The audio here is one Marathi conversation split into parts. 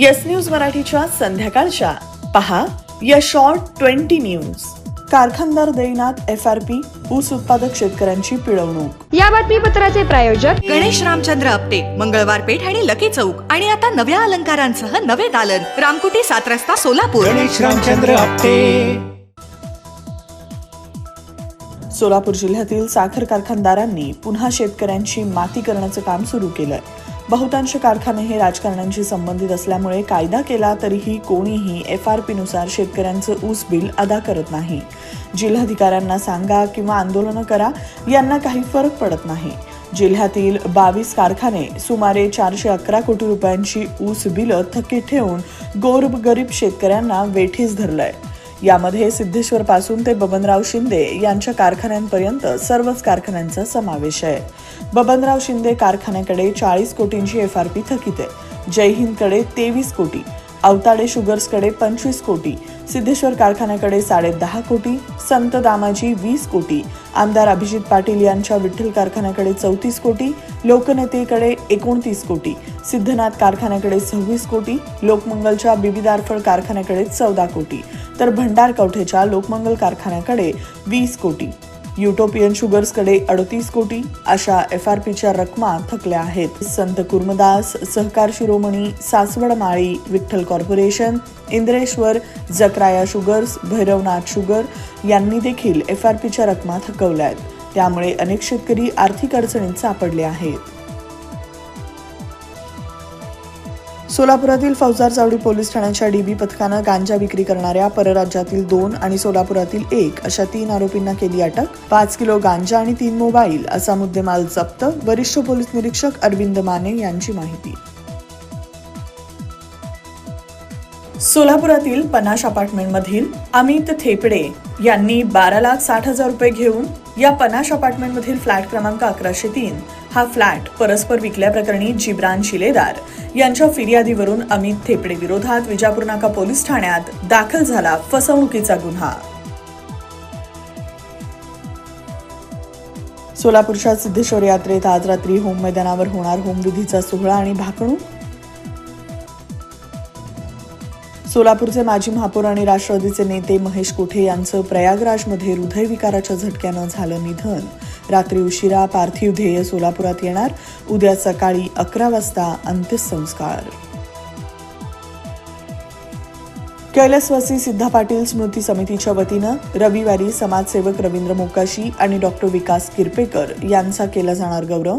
येस न्यूज मराठीच्या संध्याकाळच्या. पहा या शॉर्ट ट्वेंटी न्यूज कारखानदार देईनात एफ आर पी ऊस उत्पादक शेतकऱ्यांची पिळवणूक. या बातमीपत्राचे प्रायोजक गणेश रामचंद्र आपटे मंगळवार पेठ आणि लकी चौक. आणि आता नव्या अलंकारांसह नवे दालन. रामकुटी सात रस्ता सोलापूर. गणेश रामचंद्र आपटे. सोलापूर जिल्ह्यातील साखर कारखानदारांनी पुन्हा शेतकऱ्यांची माती करण्याचं काम सुरू केलंय बहुतांश कारखाने हे राजकारण्यांशी संबंधित असल्यामुळे कायदा केला तरीही कोणीही एफ आर पी नुसार शेतकऱ्यांचं ऊस बिल अदा करत नाही. जिल्हाधिकाऱ्यांना सांगा किंवा आंदोलनं करा यांना काही फरक पडत नाही. जिल्ह्यातील बावीस कारखाने सुमारे चारशे अकरा कोटी रुपयांची ऊस बिलं थकीत ठेवून गोरगरीब शेतकऱ्यांना वेठीस धरलंय. यामध्ये सिद्धेश्वर पासून ते बबनराव शिंदे यांच्या कारखान्यांपर्यंत सर्वच कारखान्यांचा समावेश आहे. बबनराव शिंदे कारखान्याकडे चाळीस कोटींची एफ आर पी थकीत आहे. जय हिंदकडे तेवीस कोटी अवताडे शुगर्सकडे पंचवीस कोटी सिद्धेश्वर कारखान्याकडे साडे दहा कोटी संत दामाजी वीस कोटी आमदार अभिजित पाटील यांच्या विठ्ठल कारखान्याकडे चौतीस कोटी लोकनेतेकडे एकोणतीस कोटी सिद्धनाथ कारखान्याकडे सव्वीस कोटी लोकमंगलच्या बिबीदारफळ कारखान्याकडे चौदा कोटी तर भंडार कवठेच्या लोकमंगल कारखान्याकडे वीस कोटी. युटोपियन शुगर्सकडे अडतीस कोटी अशा एफ आर पीच्या रकमा थकल्या आहेत. Sant Kurmadas Sahakar Shiromani Saswad Mali Vitthal corporation Indreshwar Jakaraya sugars Bhairavnath sugar यांनी देखील एफ आर पीच्या रकमा थकवल्या आहेत. त्यामुळे अनेक शेतकरी आर्थिक अडचणीत सापडले आहेत. सोलापुरातील फौजदार चावडी पोलीस ठाण्याच्या डीबी पथकानं गांजा विक्री करणाऱ्या परराज्यातील दोन आणि सोलापुरातील एक अशा तीन आरोपींना केली अटक. पाच किलो गांजा आणि तीन मोबाईल असा मुद्देमाल जप्त वरिष्ठ पोलीस निरीक्षक अरविंद माने यांची माहिती. सोलापुरातील पनाश अपार्टमेंटमधील अमित थेपडे यांनी बारा लाख साठ हजार रुपये घेऊन या पनाश अपार्टमेंटमधील फ्लॅट क्रमांक अकराशे तीन हा फ्लॅट परस्पर विकल्याप्रकरणी जिब्रान शिलेदार यांच्या फिर्यादीवरून अमित थेपडे विरोधात विजापूर नाका पोलीस ठाण्यात दाखल झाला फसवणुकीचा गुन्हा. सोलापूरच्या सिद्धेश्वर यात्रेत आज रात्री होम मैदानावर होणार होमविधीचा सोहळा आणि भाकणू सोलापूरचे माजी महापौर आणि राष्ट्रवादीचे नेते महेश कोठे यांचं प्रयागराजमध्ये हृदयविकाराच्या झटक्यानं झालं निधन. रात्री उशिरा पार्थिव ध्येय सोलापुरात येणार. उद्या सकाळी अकरा वाजता अंत्यसंस्कार. कैलासवासी सिद्धा पाटील स्मृती समितीच्या वतीनं रविवारी समाजसेवक रवींद्र मोकाशी आणि डॉक्टर विकास किरपेकर यांचा केला जाणार गौरव.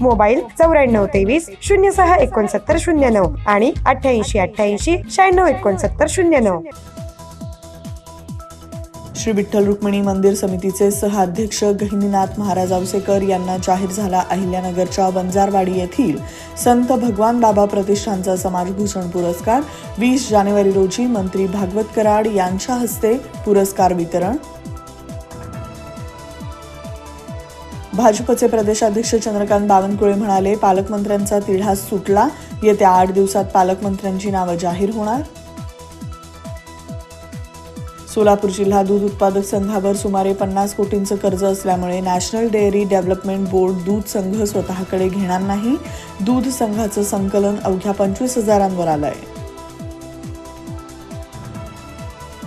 मोबाईल चौऱ्याण्णव तेवीस शून्य सहा एकोणसत्तर शून्य नऊ आणि अठ्ठ्याऐंशी अठ्ठ्याऐंशी शहाण्णव एकोणसत्तर शून्य नऊ. श्री विठ्ठल रुक्मिणी मंदिर समितीचे सहअध्यक्ष गहिनीनाथ महाराज औसेकर यांना जाहीर झाला अहिल्यानगरच्या वंजारवाडी येथील संत भगवान बाबा प्रतिष्ठानचा समाजभूषण पुरस्कार. वीस जानेवारी रोजी मंत्री भागवत कराड यांच्या हस्ते पुरस्कार वितरण. भाजपचे प्रदेशाध्यक्ष चंद्रकांत बावनकुळे म्हणाले पालकमंत्र्यांचा तिढा सुटला. येत्या आठ दिवसात पालकमंत्र्यांची नावं जाहीर होणार. सोलापूर जिल्हा दूध उत्पादक संघावर सुमारे पन्नास कोटींचं कर्ज असल्यामुळे नॅशनल डेअरी डेव्हलपमेंट बोर्ड दूध संघ स्वतःकडे घेणार नाही. दूध संघाचं संकलन अवघ्या पंचवीस हजारांवर आलंय.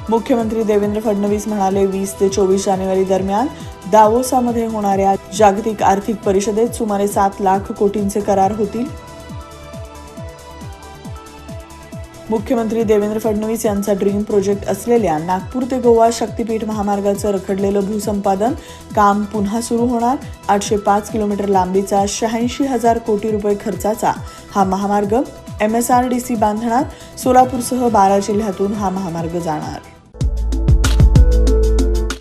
मुख्यमंत्री देवेंद्र फडणवीस म्हणाले वीस ते चोवीस जानेवारी दरम्यान दावोसामध्ये होणाऱ्या जागतिक आर्थिक परिषदेत सुमारे सात लाख कोटींचे करार होतील. मुख्यमंत्री देवेंद्र फडणवीस यांचा ड्रीम प्रोजेक्ट असलेल्या नागपूर ते गोवा शक्तीपीठ महामार्गाचं रखडलेलं भूसंपादन काम पुन्हा सुरू होणार. आठशे पाच किलोमीटर लांबीचा शहाऐंशी हजार कोटी रुपये खर्चाचा हा महामार्ग M S R D C बांधणार. सोलापूरसह बारा जिल्ह्यातून हा महामार्ग जाणार.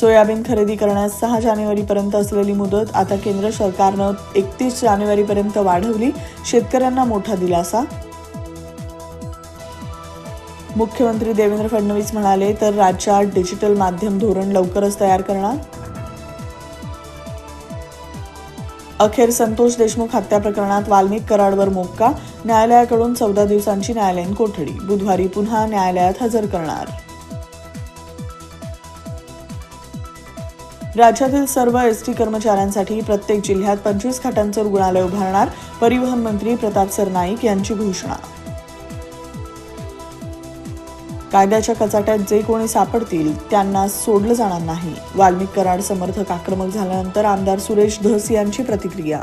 सोयाबीन खरेदी करण्यास सहा जानेवारीपर्यंत असलेली मुदत आता केंद्र सरकारनं एकतीस जानेवारीपर्यंत वाढवली. शेतकऱ्यांना मोठा दिलासा. मुख्यमंत्री देवेंद्र फडणवीस म्हणाले तर राज्यात डिजिटल माध्यम धोरण लवकरच तयार करणार? अखेर संतोष देशमुख हत्या प्रकरणात वाल्मिक कराडवर मोक्का. न्यायालयाकडून चौदा दिवसांची न्यायालयीन कोठडी. बुधवारी पुन्हा न्यायालयात हजर करणार. राज्यातील सर्व एस टी कर्मचाऱ्यांसाठी प्रत्येक जिल्ह्यात पंचवीस खाटांचं रुग्णालय उभारणार परिवहन मंत्री प्रताप सरनाईक यांची घोषणा. कायद्याच्या कचाट्यात जे कोणी सापडतील त्यांना सोडलं जाणार नाही. वाल्मिक कराड समर्थक आक्रमक झाल्यानंतर आमदार सुरेश धस यांची प्रतिक्रिया.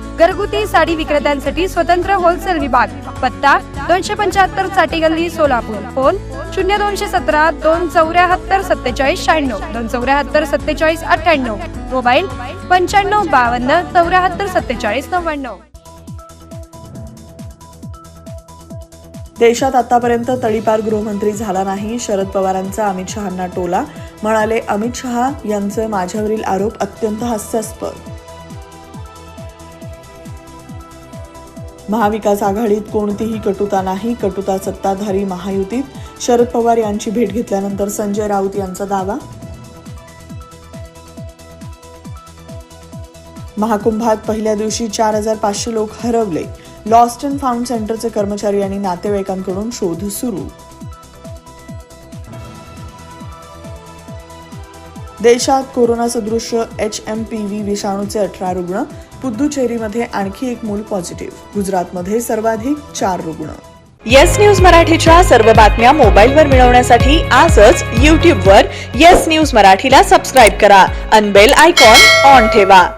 घरगुती साडी विक्रेत्यांसाठी स्वतंत्र होलसेल विभाग पत्ता दोनशे पंच्याहत्तर चाटी गल्ली सोलापूर. फोन शून्य दोनशे सतरा दोन चौऱ्याहत्तर सत्तेचाळीस शहाण्णव दोन चौऱ्याहत्तर सत्तेचाळीस अठ्ठ्याण्णव. मोबाईल पंच्याण्णव बावन्न चौऱ्याहत्तर सत्तेचाळीस नव्याण्णव. देशात आतापर्यंत तडीपार गृहमंत्री झाला नाही. शरद पवारांचा अमित शहांना टोला. म्हणाले अमित शहा यांचे माझ्यावरील आरोप अत्यंत हास्यास्पद. महाविकास आघाडीत कोणतीही कटुता नाही कटुता सत्ताधारी महायुतीत. शरद पवार यांची भेट घेतल्यानंतर संजय राऊत यांचा दावा. महाकुंभात पहिल्या दिवशी चार हजार पाचशे लोक हरवले. लॉस्ट अँड फाउंड सेंटरचे कर्मचारी आणि नातेवाईकांकडून शोध सुरू. देशात कोरोना सदृश एच एम पी व्ही विषाणूचे अठरा रुग्ण पुद्दुचेरीमध्ये आणखी एक मूल पॉझिटिव्ह. गुजरातमध्ये सर्वाधिक चार रुग्ण. येस न्यूज मराठीच्या सर्व बातम्या मोबाईलवर मिळवण्यासाठी आजच यूट्यूबवर येस न्यूज मराठीला सबस्क्राईब करा. अनबेल आयकॉन ऑन ठेवा.